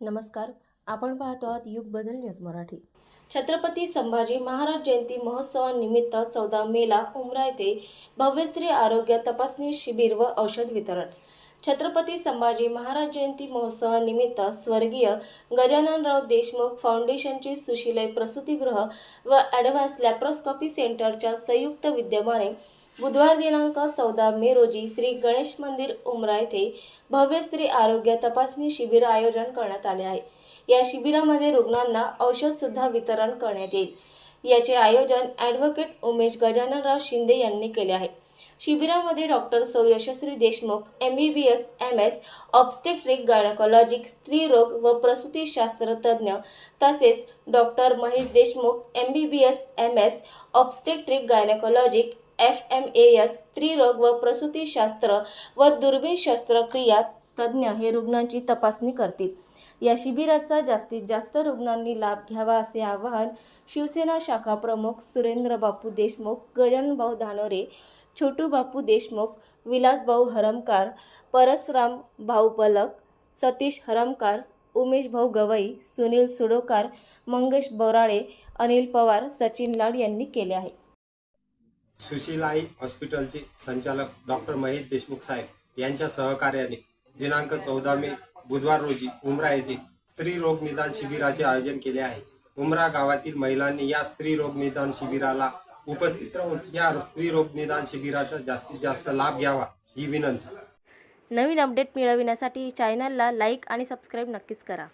नमस्कार आपण पाहतो आहात युग बदल न्यूज मराठी. छत्रपती संभाजी महाराज जयंती महोत्सवानिमित्त चौदा मेला उमरा येथे भव्य स्त्री आरोग्य तपासणी शिबिर व औषध वितरण. छत्रपती संभाजी महाराज जयंती महोत्सवानिमित्त स्वर्गीय गजाननराव देशमुख फाउंडेशनचे सुशिलय प्रसूतीगृह व ॲडव्हान्स लॅप्रोस्कॉपी सेंटरच्या संयुक्त विद्यमाने बुधवार दिनांक चौदा मे रोजी श्री गणेश मंदिर उमरा येथे भव्य स्त्री आरोग्य तपासणी शिबिर आयोजन करण्यात आले आहे. या शिबिरामध्ये रुग्णांना औषधसुद्धा वितरण करण्यात येईल. याचे आयोजन ॲडव्होकेट उमेश गजाननराव शिंदे यांनी केले आहे. शिबिरामध्ये डॉक्टर सौ Yashaswi Deshmukh M B B S M S obstetric gynaecologic स्त्रीरोग व प्रसूतीशास्त्र तज्ज्ञ तसेच doctor Mahesh Deshmukh M B B S M S obstetric gynaecologic F M A S स्त्रीरोग व प्रसूतीशास्त्र व दुर्बीण शस्त्रक्रिया तज्ज्ञ हे रुग्णांची तपासणी करतील. या शिबिराचा जास्तीत जास्त रुग्णांनी लाभ घ्यावा असे आवाहन शिवसेना शाखा प्रमुख सुरेंद्र बापू देशमुख गजानभाऊ धानोरे छोटू बापू देशमुख विलासभाऊ हरमकार परसराम भाऊ पलक सतीश हरमकार उमेश भाऊ गवई सुनील सुडोकार मंगेश बोराळे अनिल पवार सचिन लाड यांनी केले आहे. सुशीलाई हॉस्पिटलचे संचालक डॉक्टर महेश देशमुख साहेब यांच्या सहकार्याने दिनांक चौदा मे बुधवार रोजी उमरा येथे स्त्री रोग निदान शिबिराचे आयोजन केले आहे. उमरा गावातील महिलांनी या स्त्री रोग निदान शिबिराला उपस्थित राहून या स्त्री रोग निदान शिबिराचा जास्तीत जास्त लाभ घ्यावा ही विनंती. नवीन अपडेट मिळविण्यासाठी चॅनलला लाईक आणि सबस्क्राईब नक्कीच करा.